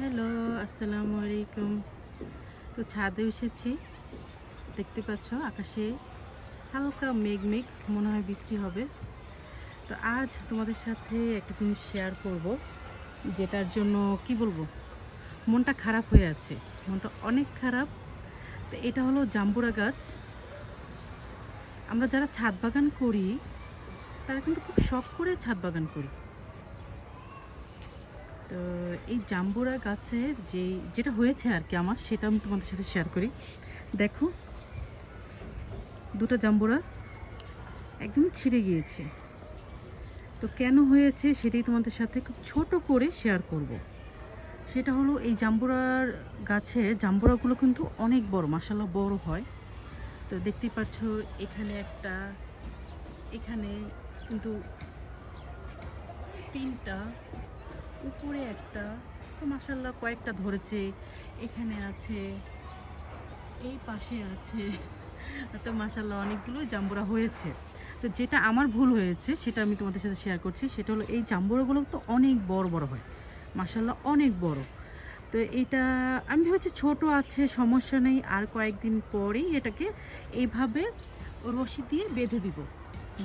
Hello, আসসালামু আলাইকুম। তো ছাদে এসেছি, দেখতে পাচ্ছ আকাশে হালকা মেঘ মেঘ মনে হয় বৃষ্টি হবে। তো আজ তোমাদের সাথে একটা জিনিস শেয়ার করব, যেটার জন্য কি বলব, মনটা খারাপ হয়ে আছে, মনটা অনেক খারাপ। তো এটা হলো জাম্বুরা গাছ। আমরা যারা ছাদ বাগান করি, তারা কিন্তু খুব শখ করে ছাদ বাগান করি। তো এই জাম্বুরা গাছে যে, যেটা হয়েছে আর কি আমার, সেটা আমি তোমাদের সাথে শেয়ার করি। দেখো, দুটো জাম্বুরা একদম ছিঁড়ে গিয়েছে। তো কেন হয়েছে সেটাই তোমাদের সাথে খুব ছোট করে শেয়ার করব। সেটা হলো এই জাম্বুরার গাছে, জাম্বুরাগুলো কিন্তু অনেক বড় মাসাল্লাহ বড় হয়। তো দেখতেই পাচ্ছ, এখানে একটা, এখানে কিন্তু তিনটা একটা। তো মাসাল্লাহ কয়েকটা ধরেছে। এখানে আছে, এই পাশে আছে। তো মাসাল্লাহ অনেকগুলো জাম্বুরা হয়েছে। তো যেটা আমার ভুল হয়েছে, সেটা আমি তোমাদের সাথে শেয়ার করছি, সেটা হলো এই জাম্বুরাগুলো তো অনেক বড় বড় হয়। মাসাল্লাহ অনেক বড়। তো এটা, আমি ভেবেছি ছোট আছে, সমস্যা নেই, আর কয়েকদিন পরেই এটাকে এইভাবে রশি দিয়ে বেঁধে দিব,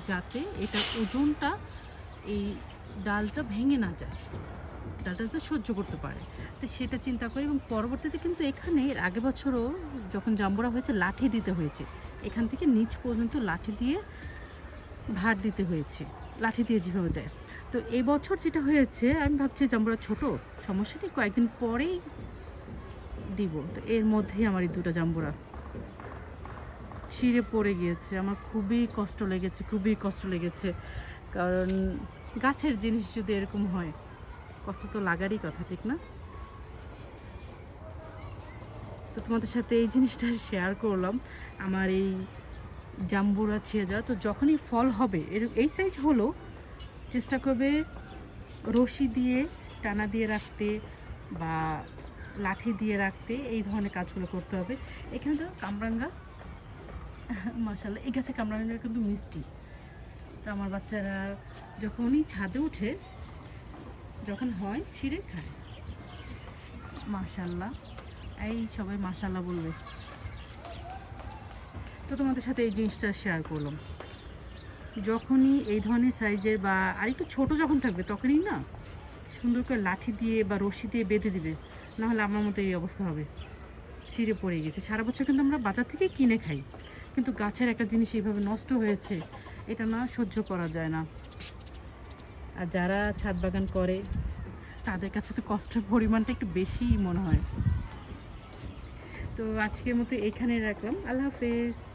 যাতে এটা ওজনটা এই ডালটা ভেঙে না যায়। ডালটা তো সহ্য করতে পারে। তো সেটা চিন্তা করি এবং পরবর্তীতে কিন্তু এখানে এর আগে বছরও যখন জাম্বুরা হয়েছে, লাঠি দিতে হয়েছে। এখান থেকে নিচ পর্যন্ত লাঠি দিয়ে ভার দিতে হয়েছে। লাঠি দিয়ে যেভাবে দেয়। তো এই বছর যেটা হয়েছে, আমি ভাবছি জাম্বুরা ছোট, সমস্যা নেই কয়েকদিন পরেই দিব। তো এর মধ্যেই আমার এই দুটো জাম্বুরা ছিঁড়ে পড়ে গিয়েছে। আমার খুবই কষ্ট লেগেছে, খুবই কষ্ট লেগেছে। কারণ গাছের জিনিস যদি এরকম হয় কষ্ট তো লাগারই কথা, ঠিক না? তো তোমাদের সাথে এই জিনিসটা শেয়ার করলাম, আমার এই জাম্বুরা যাওয়া তো যখনই ফল হবে, এর, এই সাইজ হলো, চেষ্টা করবে রশি দিয়ে, টানা দিয়ে রাখতে বা লাঠি দিয়ে রাখতে, এই ধরনের কাজগুলো করতে হবে। এখানে তো কামরাঙ্গা মাসাল্লাহ এই গাছে কামরাঙ্গা কিন্তু মিষ্টি। তো আমার বাচ্চারা যখনই ছাদে উঠে যখন হয়, ছিঁড়ে খায়। মাশাল্লাহ। এই সবাই মাশাল্লাহ বলবে। তো তোমাদের সাথে এই জিনিসটা শেয়ার করলাম। যখনই এই ধরনের সাইজের বা আরেকটু ছোট যখন থাকবে, তখনই না সুন্দর করে লাঠি দিয়ে বা রশি দিয়ে বেঁধে দিবে। নাহলে আমার মতো এই অবস্থা হবে। ছিঁড়ে পড়ে গেছে। সারা বছর কিন্তু আমরা বাজার থেকে কিনে খাই। কিন্তু গাছের একটা জিনিস এইভাবে নষ্ট হয়েছে, এটা না সহ্য করা যায় না। আর যারা ছাদ বাগান করে, তাদের কাছে তো কষ্টের পরিমাণটা একটু বেশিই মনে হয়। তো আজকের মতো এখানে রাখলাম। আল্লাহ হাফেজ।